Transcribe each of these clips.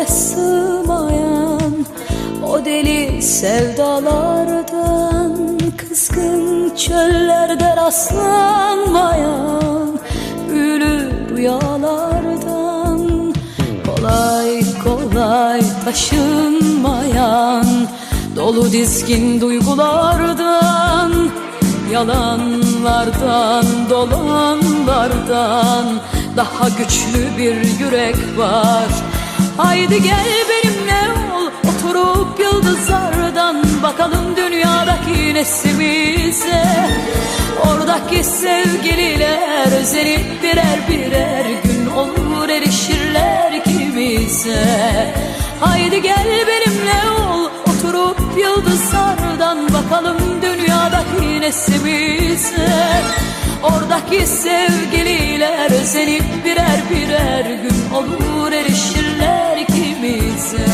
zincirlere sığmayan O deli sevdalardan Kızgın çöllerde rastlanmayan Büyülü rüyalardan Kolay kolay taşınmayan Dolu dizgin duygulardan Yalanlardan, dolanlardan Daha güçlü bir yürek var Haydi gel benimle ol Oturup yıldızlardan Bakalım dünyadaki neslimize Oradaki sevgililer Özenip birer birer gün olur Erişirler ikimize. Haydi gel benimle ol Oturup yıldızlardan Bakalım dünyadaki neslimize Oradaki sevgililer Özenip birer birer gün olur Erişirler ikimize.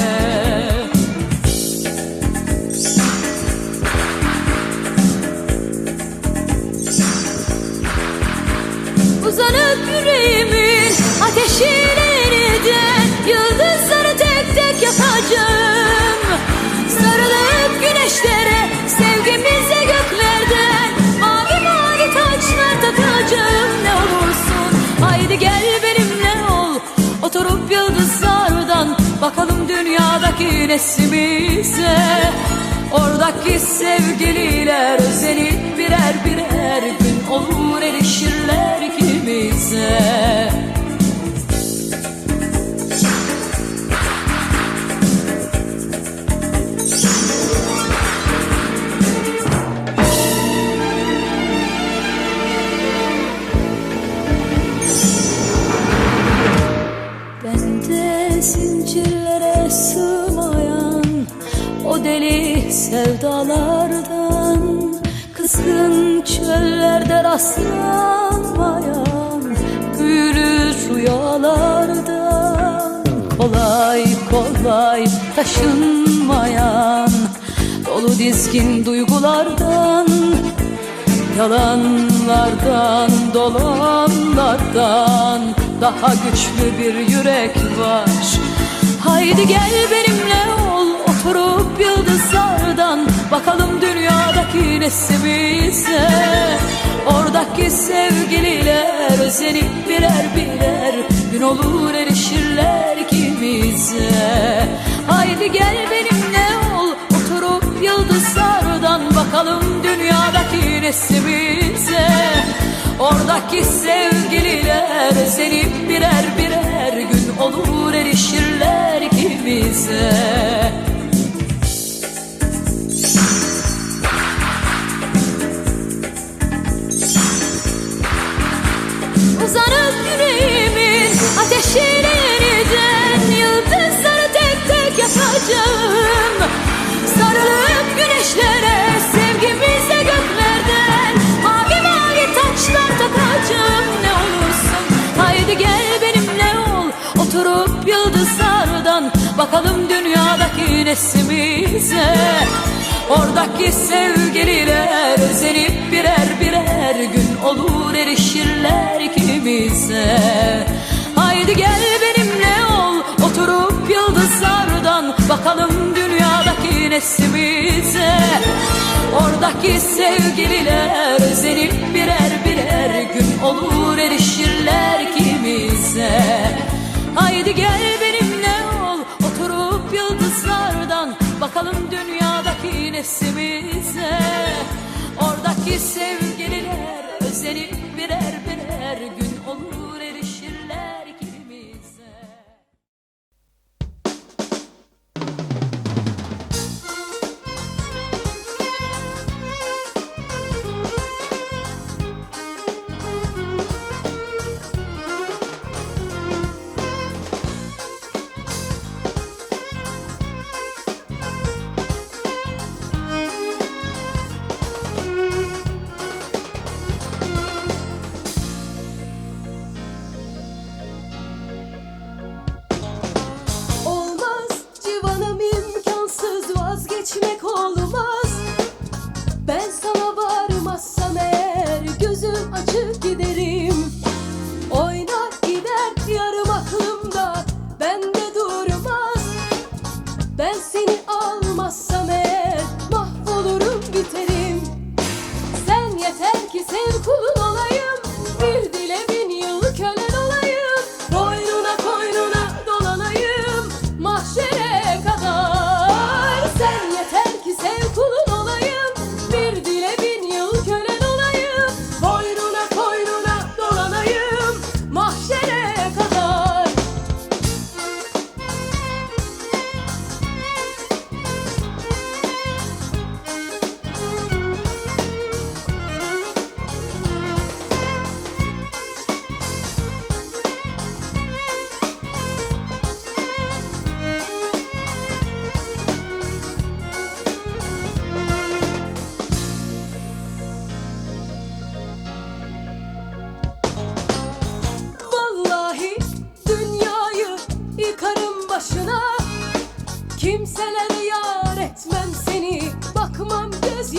Uzanıp yüreğimin Haydi gel benimle ol. Oturup yıldızlardan Bakalım dünyadaki neslimize Oradaki sevgililer özenip birer birer sevdalardan Kızgın çöllerde rastlanmayan Büyülü rüyalardan Kolay kolay taşınmayan Dolu dizgin duygulardan Yalanlardan, dolanlardan Daha güçlü bir yürek var. Haydi gel benimle dünyadaki neslimize Oradaki sevgililer Özenip birer birer Gün olur erişirler ikimize. Haydi gel benimle ol Oturup yıldızlardan Bakalım dünyadaki neslimize Oradaki sevgililer Özenip birer birer Gün olur erişirler ikimize yıldızlardan Bakalım dünyadaki neslimize Oradaki sevgililer özenip birer birer gün olur erişirler ikimize. Haydi gel benimle ol oturup yıldızlardan Bakalım dünyadaki neslimize Oradaki sevgililer özenip birer birer gün olur erişirler ikimize Bakalım dünyadaki neslimize Oradaki sevgililer özenip birer birer gün acı giderim.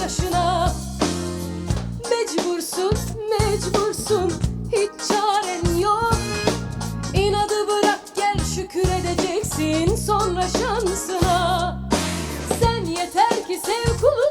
Gözyaşına Mecbursun, mecbursun Hiç çaren yok. İnadı bırak gel şükür edeceksin sonra şansına. Sen yeter ki sev dilem